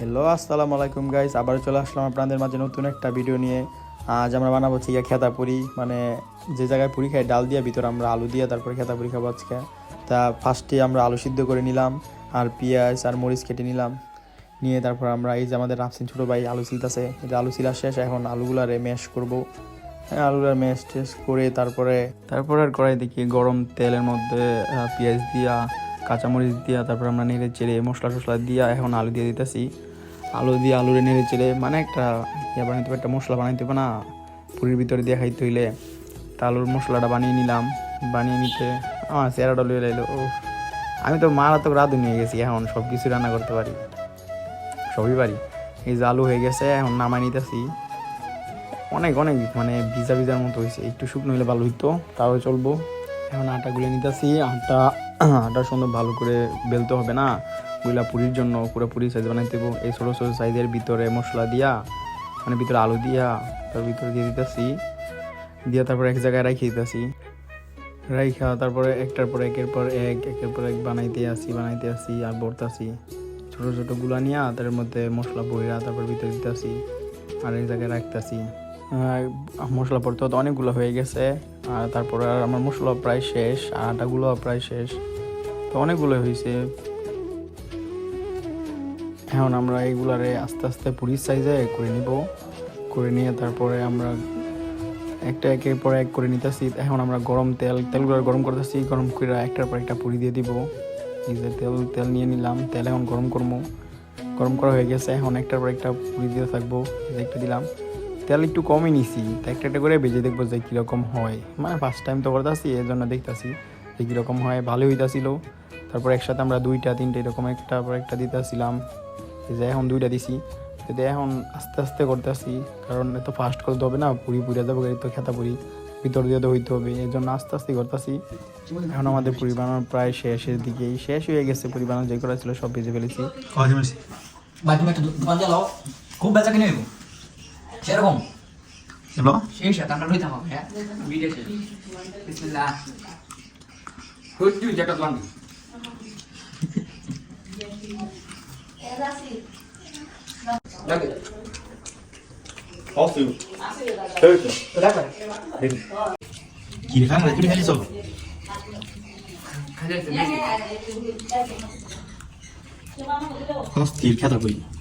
Hello আসসালামু আলাইকুম guys আবার চলে আসলাম আপনাদের মাঝে নতুন একটা ভিডিও নিয়ে। আজ আমরা বানাবো গিয়ে খেতা পুরি মানে যে জায়গায় পুরি খাই, ডাল দিয়ে, ভিতরে আমরা আলু দিয়ে, তারপরে খেতা পুরি খাব আজকে। তা ফার্স্টে আমরা আলু সিদ্ধ করে নিলাম, আর পেঁয়াজ, আর মরিচ কেটে নিলাম। নিয়ে তারপর আমরা এই যে আমাদের রাফসিন ছোটো ভাই আলু সিলতেছে, এটা আলু সিলা শেষ, এখন আলুগুলারে ম্যাশ করব। আলুটার ম্যাশ টেস্ট করে তারপরে তারপরে আর কড়াই দেখি গরম তেলের মধ্যে পেঁয়াজ দিয়া, কাঁচামরিচ দিয়া, তারপর আমরা নেড়ে চেড়ে মশলা টশলা দিয়া এখন আলু দিয়ে দিতেছি। আলু দিয়ে আলুরে নেড়ে চেড়ে মানে একটা ইয়ে বানাইতে একটা মশলা বানাইতে হবে না? পুরীর ভিতরে দিয়ে খাইতে হইলে তা আলুর মশলাটা বানিয়ে নিলাম, বানিয়ে নিতে আমার চেহারাটা লুয়ে লাইলো ও আমি তো মারাত্মক রাধু নিয়ে গেছি, এখন সব কিছু রান্না করতে পারি। সবই পারি। এই যে আলু হয়ে গেছে, এখন নামাই নিতেছি। অনেক অনেক মানে ভিজা ভিজার মতো হয়েছে একটু শুকনো হলে ভালো হইতো, তাও চলবো। এখন আটা গুলে নিতেছি, আটা আটা সুন্দর ভালো করে বেলতে হবে না। গুলা পুরির জন্য পুরো পুরি সাইজ বানাইতে দেবো। এই ছোটো ছোটো সাইজের ভিতরে মশলা দিয়া মানে ভিতরে আলু দিয়া, তার ভিতরে দিয়ে দিতেছি। দিয়া তারপরে এক জায়গায় রাখি দিতেছি। রাইখা তারপরে একটার পর একের পর এক, একের পর এক বানাইতে আসি বানাইতে আসি, আর বলতাছি ছোটো ছোটো গুলা নিয়া তার মধ্যে মশলা বইরা তারপর ভিতরে দিতেছি, আর এক জায়গায় রাখতেছি মশলা পড়তে তো অনেকগুলো হয়ে গেছে, আর তারপরে আর আমার মশলা প্রায় শেষ, আর আটাগুলো প্রায় শেষ। তো অনেকগুলো হয়েছে এখন আমরা এইগুলারে আস্তে আস্তে পুরির সাইজে করে নিব। করে নিয়ে তারপরে আমরা একটা একের পর এক করে নিতেছি। এখন আমরা গরম তেল, তেলগুলো গরম করতেছি। গরম করে একটার পর একটা পুরি দিয়ে দিব। যে তেল তেল নিয়ে নিলাম। তেল এখন গরম করব গরম করা হয়ে গেছে। এখন একটার পর একটা পুরি দিয়ে থাকব। একটা দিলাম। তেল একটু কমই নিছি। একটা একটা করে ভেজে দেখব যে কীরকম হয়। মানে ফার্স্ট টাইম তো করতেছি এর জন্য দেখতেছি। যে কীরকম হয় ভালো হইতাছিল। তারপর একসাথে আমরা দুইটা তিনটে এরকম একটা পর একটা দিতেছিলাম। যে এখন দুইটা দিছি। যদি এখন আস্তে আস্তে করতেছি কারণ এত ফাস্ট করতে হবে না পুরি পুরি যাব এই তো খেতা পুরি। ভিতর দিয়ে তো হইতে হবে এই জন্য আস্তে আস্তে করতেছি। এখন আমাদের পুরি বানানো প্রায় শেষের দিকেই শেষ হয়ে গেছে পুরি বানানো যে করা ছিল সব ভেজে ফেলেছি। খুব বেচা কিনে হইব। সেরকম। সেই সাথে আমরা লইতাম হবে Tujuh jaket wangi. Lagi. Palsu. Terus. Kenapa? Kiri kan lagi di so. Hostil kata gue.